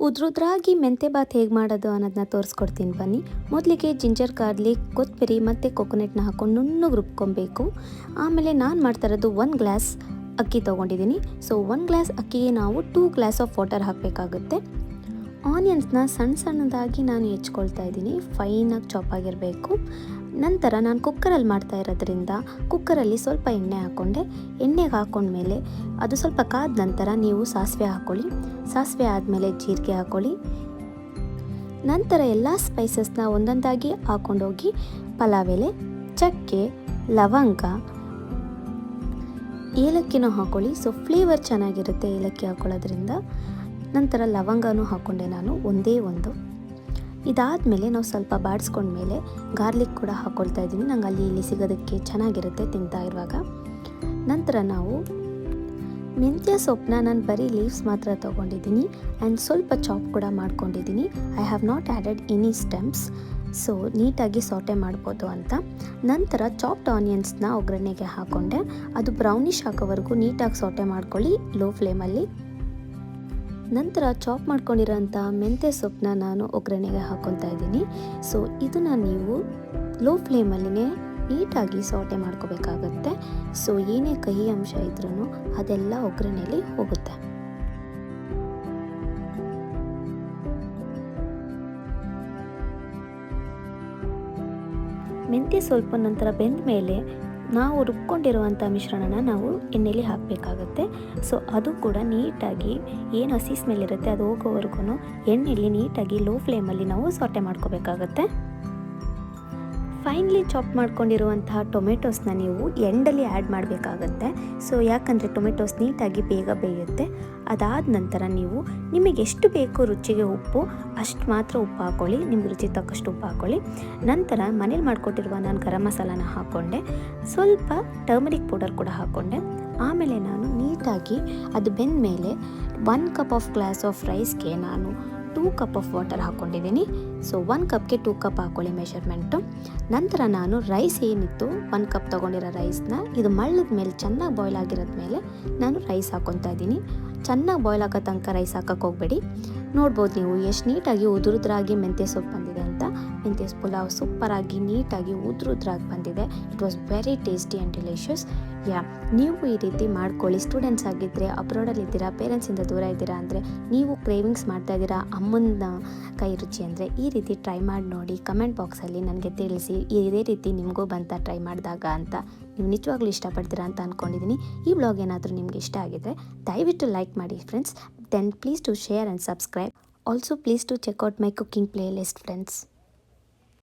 ಉದ್ರುದ್ರಾಗಿ ಮೆಂತೆ ಬಾತ್ ಹೇಗೆ ಮಾಡೋದು ಅನ್ನೋದನ್ನ ತೋರಿಸ್ಕೊಡ್ತೀನಿ ಬನ್ನಿ. ಮೊದಲಿಗೆ ಜಿಂಜರ್, ಗಾರ್ಲಿಕ್ ಕೊತ್ತಂಬರಿ ಮತ್ತು ಕೊಕೊನೆಟ್ನ ಹಾಕೊಂಡು ನುಣ್ಣಗೆ ರುಬ್ಕೊಬೇಕು. ಆಮೇಲೆ ನಾನು ಮಾಡ್ತಾ ಇರೋದು ಒನ್ ಗ್ಲಾಸ್ ಅಕ್ಕಿ ತೊಗೊಂಡಿದ್ದೀನಿ. ಸೊ ಒನ್ ಗ್ಲಾಸ್ ಅಕ್ಕಿಗೆ ನಾವು ಟೂ ಗ್ಲಾಸ್ ಆಫ್ ವಾಟರ್ ಹಾಕಬೇಕಾಗುತ್ತೆ. ಆನಿಯನ್ಸ್ನ ಸಣ್ಣ ಸಣ್ಣದಾಗಿ ನಾನು ಹೆಚ್ಕೊಳ್ತಾ ಇದ್ದೀನಿ. ಫೈನಾಗಿ ಚಾಪ್ ಆಗಿರಬೇಕು. ನಂತರ ನಾನು ಕುಕ್ಕರಲ್ಲಿ ಮಾಡ್ತಾ ಇರೋದ್ರಿಂದ ಕುಕ್ಕರಲ್ಲಿ ಸ್ವಲ್ಪ ಎಣ್ಣೆ ಹಾಕ್ಕೊಂಡೆ. ಎಣ್ಣೆಗೆ ಹಾಕ್ಕೊಂಡ್ಮೇಲೆ ಅದು ಸ್ವಲ್ಪ ಕಾದ ನಂತರ ನೀವು ಸಾಸಿವೆ ಹಾಕ್ಕೊಳ್ಳಿ ಸಾಸಿವೆ ಆದಮೇಲೆ ಜೀರಿಗೆ ಹಾಕ್ಕೊಳ್ಳಿ ನಂತರ ಎಲ್ಲ ಸ್ಪೈಸಸ್ನ ಒಂದೊಂದಾಗಿ ಹಾಕ್ಕೊಂಡೋಗಿ ಪಲಾವ್ ಎಲೆ ಚಕ್ಕೆ, ಲವಂಗ, ಏಲಕ್ಕಿನೂ ಹಾಕ್ಕೊಳ್ಳಿ ಸೊ ಫ್ಲೇವರ್ ಚೆನ್ನಾಗಿರುತ್ತೆ ಏಲಕ್ಕಿ ಹಾಕ್ಕೊಳ್ಳೋದ್ರಿಂದ ನಂತರ ಲವಂಗನೂ ಹಾಕ್ಕೊಂಡೆ ನಾನು ಒಂದೇ ಒಂದು. ಇದಾದಮೇಲೆ ನಾವು ಸ್ವಲ್ಪ ಬಾಡಿಸ್ಕೊಂಡ್ಮೇಲೆ ಗಾರ್ಲಿಕ್ ಕೂಡ ಹಾಕ್ಕೊಳ್ತಾ ಇದ್ದೀನಿ. ನಂಗೆ ಅಲ್ಲಿ ಇಲ್ಲಿ ಸಿಗೋದಕ್ಕೆ ಚೆನ್ನಾಗಿರುತ್ತೆ ತಿಂತಾ ಇರುವಾಗ. ನಂತರ ನಾವು ಮೆಂತ್ಯ ಸೊಪ್ಪನ್ನ ನಾನು ಬರೀ ಲೀವ್ಸ್ ಮಾತ್ರ ತೊಗೊಂಡಿದ್ದೀನಿ. ಆ್ಯಂಡ್ ಸ್ವಲ್ಪ ಚಾಪ್ ಕೂಡ ಮಾಡ್ಕೊಂಡಿದ್ದೀನಿ. I have not added any stems. So, ನೀಟಾಗಿ ಸೋಟೆ ಮಾಡ್ಬೋದು ಅಂತ. ನಂತರ ಚಾಪ್ಡ್ ಆನಿಯನ್ಸ್ನ ಒಗ್ಗರಣೆಗೆ ಹಾಕ್ಕೊಂಡೆ ಅದು ಬ್ರೌನಿಶ್ ಹಾಕೋವರೆಗೂ ನೀಟಾಗಿ ಸೋಟೆ ಮಾಡ್ಕೊಳ್ಳಿ, ಲೋ ಫ್ಲೇಮಲ್ಲಿ. ನಂತರ ಚಾಪ್ ಮಾಡ್ಕೊಂಡಿರೋಂಥ ಮೆಂತ್ಯ ಸೊಪ್ಪನ್ನ ನಾನು ಒಗ್ಗರಣೆಗೆ ಹಾಕ್ಕೊತಾ ಇದ್ದೀನಿ. ಸೊ ಇದನ್ನು ನೀವು ಲೋ ಫ್ಲೇಮಲ್ಲಿನೇ ನೀಟಾಗಿ ಸೋಟೆ ಮಾಡ್ಕೋಬೇಕಾಗತ್ತೆ. ಸೊ ಏನೇ ಕಹಿ ಅಂಶ ಇದ್ರೂ ಅದೆಲ್ಲ ಒಗ್ಗರಣೆಯಲ್ಲಿ ಹೋಗುತ್ತೆ. ಮೆಂತ್ಯ ಸ್ವಲ್ಪ ನಂತರ ಬೆಂದ ಮೇಲೆ ನಾವು ರುಬ್ಕೊಂಡಿರುವಂಥ ಮಿಶ್ರಣನ ನಾವು ಎಣ್ಣೆಲಿ ಹಾಕಬೇಕಾಗತ್ತೆ. ಸೊ ಅದು ಕೂಡ ನೀಟಾಗಿ ಏನು ಹಸಿ ಸ್ಮೆಲ್ ಇರುತ್ತೆ ಅದು ಹೋಗೋವರೆಗೂ ಎಣ್ಣೆಲಿ ನೀಟಾಗಿ ಲೋ ಫ್ಲೇಮಲ್ಲಿ ನಾವು ಸಾಟೆ ಮಾಡ್ಕೋಬೇಕಾಗತ್ತೆ. ಫೈನ್ಲಿ ಚಾಪ್ ಮಾಡ್ಕೊಂಡಿರುವಂತಹ ಟೊಮೆಟೊಸ್ನ ನೀವು ಎಂಡಲ್ಲಿ ಆ್ಯಡ್ ಮಾಡಬೇಕಾಗತ್ತೆ. ಸೊ ಯಾಕಂದರೆ ಟೊಮೆಟೊಸ್ ನೀಟಾಗಿ ಬೇಗ ಬೇಯುತ್ತೆ. ಅದಾದ ನಂತರ ನೀವು ನಿಮಗೆ ಎಷ್ಟು ಬೇಕೋ ರುಚಿಗೆ ಉಪ್ಪು, ಅಷ್ಟು ಮಾತ್ರ ಉಪ್ಪು ಹಾಕ್ಕೊಳ್ಳಿ ನಿಮ್ಗೆ ರುಚಿ ತಕ್ಕಷ್ಟು ಉಪ್ಪು ಹಾಕ್ಕೊಳ್ಳಿ ನಂತರ ಮನೇಲಿ ಮಾಡಿಕೊಟ್ಟಿರುವ ನಾನು ಗರಂ ಮಸಾಲಾನ ಹಾಕ್ಕೊಂಡೆ ಸ್ವಲ್ಪ ಟರ್ಮರಿಕ್ ಪೌಡರ್ ಕೂಡ ಹಾಕ್ಕೊಂಡೆ ಆಮೇಲೆ ನಾನು ನೀಟಾಗಿ ಅದು ಬೆಂದ ಮೇಲೆ one cup of glass of ರೈಸ್ಗೆ ನಾನು ಟೂ ಕಪ್ ಆಫ್ ವಾಟರ್ ಹಾಕ್ಕೊಂಡಿದ್ದೀನಿ ಸೊ ಒನ್ ಕಪ್ಗೆ ಟೂ ಕಪ್ ಹಾಕ್ಕೊಳ್ಳಿ ಮೆಷರ್ಮೆಂಟು ನಂತರ ನಾನು ರೈಸ್ ಏನಿತ್ತು ಒಂದು ಕಪ್ ತೊಗೊಂಡಿರೋ ರೈಸ್ನ ಇದು ಮಳ್ಳದ ಮೇಲೆ, ಚೆನ್ನಾಗಿ ಬಾಯ್ಲ್ ಆಗಿರೋದ ಮೇಲೆ ನಾನು ರೈಸ್ ಹಾಕ್ಕೊತಾ ಇದ್ದೀನಿ. ಚೆನ್ನಾಗಿ ಬಾಯ್ಲ್ ಆಗೋ ತನಕ ರೈಸ್ ಹಾಕೋಕ್ಕೆ ಹೋಗಬೇಡಿ. ನೋಡ್ಬೋದು ನೀವು, ಎಷ್ಟು ನೀಟಾಗಿ ಉದುರುದ್ರಾಗಿ ಮೆಂತ್ಯ ಸೊಪ್ಪು ಬಂದಿದೆ ಅಂತ. ಮೆಂತ್ಯ ಪುಲಾವ್ ಸೂಪರಾಗಿ ನೀಟಾಗಿ ಉದುರುದ್ರಾಗಿ ಬಂದಿದೆ it was very tasty and delicious yeah ನೀವು ಈ ರೀತಿ ಮಾಡ್ಕೊಳ್ಳಿ. ಸ್ಟೂಡೆಂಟ್ಸ್ ಆಗಿದ್ದರೆ ಅಬ್ರಾಡಲ್ಲಿದ್ದೀರಾ ಪೇರೆಂಟ್ಸಿಂದ ದೂರ ಇದ್ದೀರಾ ಅಂದರೆ, ನೀವು ಕ್ರೇವಿಂಗ್ಸ್ ಮಾಡ್ತಾ ಇದ್ದೀರಾ ಅಮ್ಮನ ಕೈ ರುಚಿ ಅಂದರೆ, ಈ ರೀತಿ ಟ್ರೈ ಮಾಡಿ ನೋಡಿ ಕಮೆಂಟ್ ಬಾಕ್ಸಲ್ಲಿ ನನಗೆ ತಿಳಿಸಿ, ಇದೇ ರೀತಿ ನಿಮಗೂ ಬಂತ ಟ್ರೈ ಮಾಡಿದಾಗ ಅಂತ ನೀವು ನಿಜವಾಗ್ಲೂ ಇಷ್ಟಪಡ್ತೀರಾ ಅಂತ ಅಂದ್ಕೊಂಡಿದ್ದೀನಿ ಈ ಬ್ಲಾಗ್ ಏನಾದರೂ ನಿಮಗೆ ಇಷ್ಟ ಆಗಿದ್ರೆ, ದಯವಿಟ್ಟು ಲೈಕ್ ಮಾಡಿ friends then please to share and subscribe also please to check out my cooking playlist friends